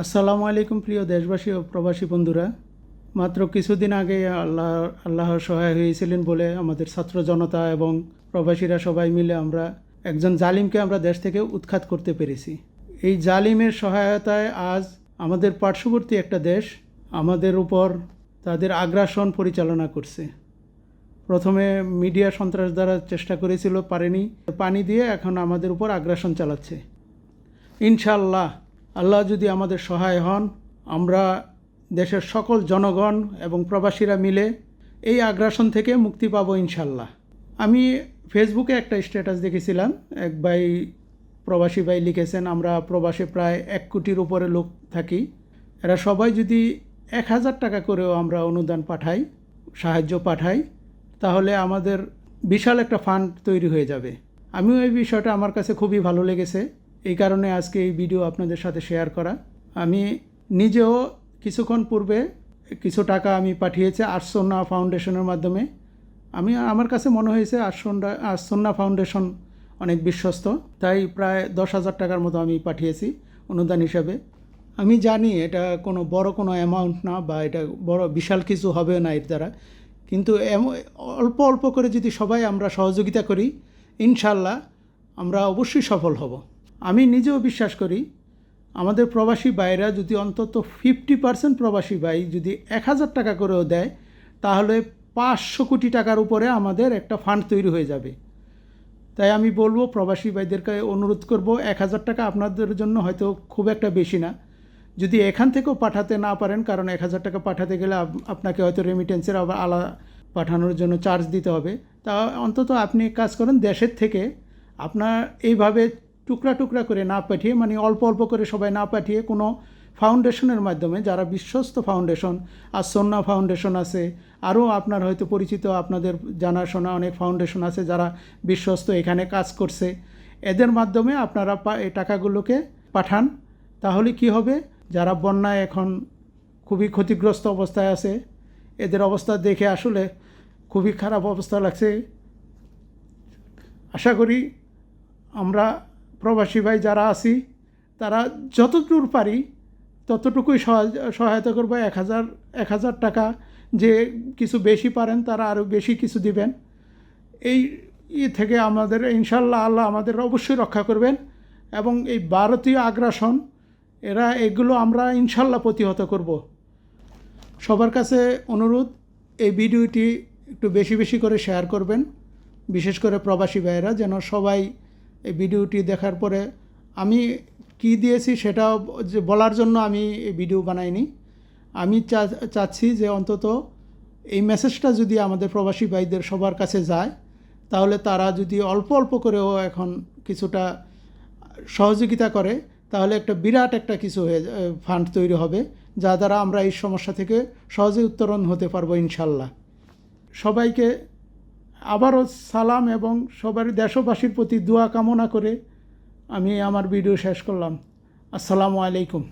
আসসালামু আলাইকুম প্রিয় দেশবাসী ও প্রবাসী বন্ধুরা। মাত্র কিছুদিন আগে আল্লাহ আল্লাহর সহায় হয়েছিলেন বলে আমাদের ছাত্র জনতা এবং প্রবাসীরা সবাই মিলে আমরা একজন জালিমকে আমরা দেশ থেকে উৎখাত করতে পেরেছি। এই জালিমের সহায়তায় আজ আমাদের পার্শ্ববর্তী একটা দেশ আমাদের উপর তাদের আগ্রাসন পরিচালনা করছে। প্রথমে মিডিয়া সন্ত্রাস দ্বারা চেষ্টা করেছিল, পারেনি। পানি দিয়ে এখন আমাদের উপর আগ্রাসন চালাচ্ছে। ইনশাল্লাহ আল্লাহ যদি আমাদের সহায় হন, আমরা দেশের সকল জনগণ এবং প্রবাসীরা মিলে এই আগ্রাসন থেকে মুক্তি পাবো ইনশাল্লাহ আমি ফেসবুকে একটা স্ট্যাটাস দেখেছিলাম, এক ভাই প্রবাসী ভাই লিখেছেন, আমরা প্রবাসে প্রায় এক কোটির উপরে লোক থাকি। এরা সবাই যদি এক হাজার টাকা করেও আমরা অনুদান পাঠাই, সাহায্য পাঠাই, তাহলে আমাদের বিশাল একটা ফান্ড তৈরি হয়ে যাবে। আমিও এই বিষয়টা আমার কাছে খুবই ভালো লেগেছে। এই কারণে আজকে এই ভিডিও আপনাদের সাথে শেয়ার করা। আমি নিজেও কিছুক্ষণ পূর্বে কিছু টাকা আমি পাঠিয়েছি আটসন্না ফাউন্ডেশনের মাধ্যমে। আমি, আমার কাছে মনে হয়েছে আটসন্না আটসন্না ফাউন্ডেশন অনেক বিশ্বস্ত, তাই প্রায় দশ হাজার টাকার মতো আমি পাঠিয়েছি অনুদান হিসাবে। আমি জানি এটা কোনো বড় কোনো অ্যামাউন্ট না বা এটা বড়, বিশাল কিছু হবে না এর দ্বারা। কিন্তু অল্প অল্প করে যদি সবাই আমরা সহযোগিতা করি, ইনশাল্লাহ আমরা অবশ্যই সফল হব। আমি নিজেও বিশ্বাস করি, আমাদের প্রবাসী ভাইরা যদি অন্তত ফিফটি পার্সেন্ট প্রবাসী ভাই যদি এক হাজার টাকা করেও দেয়, তাহলে পাঁচশো কোটি টাকার উপরে আমাদের একটা ফান্ড তৈরি হয়ে যাবে। তাই আমি বলব, প্রবাসী ভাইদেরকে অনুরোধ করব, এক হাজার টাকা আপনাদের জন্য হয়তো খুব একটা বেশি না। যদি এখান থেকেও পাঠাতে না পারেন, কারণ এক হাজার টাকা পাঠাতে গেলে আপনাকে হয়তো রেমিটেন্সের আবার আলাদা পাঠানোর জন্য চার্জ দিতে হবে। তা অন্তত আপনি কাজ করেন, দেশের থেকে আপনার এইভাবে টুকরা টুকরা করে না পাঠিয়ে মানে অল্প অল্প করে সবাই না পাঠিয়ে কোনো ফাউন্ডেশনের মাধ্যমে, যারা বিশ্বস্ত ফাউন্ডেশন, আর সন্না ফাউন্ডেশন আছে, আরও আপনার হয়তো পরিচিত, আপনাদের জানাশোনা অনেক ফাউন্ডেশন আছে যারা বিশ্বস্ত এখানে কাজ করছে, এদের মাধ্যমে আপনারা এই টাকাগুলোকে পাঠান। তাহলে কি হবে? যারা বন্যায় এখন খুবই ক্ষতিগ্রস্ত অবস্থায় আছে, এদের অবস্থা দেখে আসলে খুবই খারাপ অবস্থা লাগছে। আশা করি আমরা প্রবাসী ভাই যারা আছি, তারা যতদূর পারি ততটুকুই সহায়- সহায়তা করব। এক হাজার এক হাজার টাকা যে কিছু বেশি পারেন, তারা আরও বেশি কিছু দিবেন। এই ই থেকে আমাদের ইনশাল্লাহ আল্লাহ আমাদের অবশ্যই রক্ষা করবেন। এবং এই ভারতীয় আগ্রাসন, এরা এগুলো আমরা ইনশাল্লাহ প্রতিহত করব। সবার কাছে অনুরোধ, এই ভিডিওটি একটু বেশি বেশি করে শেয়ার করবেন। বিশেষ করে প্রবাসী ভাইয়েরা, যেন সবাই এই ভিডিওটি দেখার পরে আমি কি দিয়েছি সেটা যে বলার জন্য আমি এই ভিডিও বানাইনি। আমি চাচ্ছি যে অন্তত এই মেসেজটা যদি আমাদের প্রবাসী ভাইদের সবার কাছে যায়, তাহলে তারা যদি অল্প অল্প করেও এখন কিছুটা সহযোগিতা করে, তাহলে একটা বিরাট একটা কিছু হয়ে ফান্ড তৈরি হবে, যা দ্বারা আমরা এই সমস্যা থেকে সহজে উত্তরণ হতে পারব ইনশাল্লাহ। সবাইকে আবারও সালাম এবং সবার দেশবাসীর প্রতি দোয়া কামনা করে আমি আমার ভিডিও শেষ করলাম। আসসালামু আলাইকুম।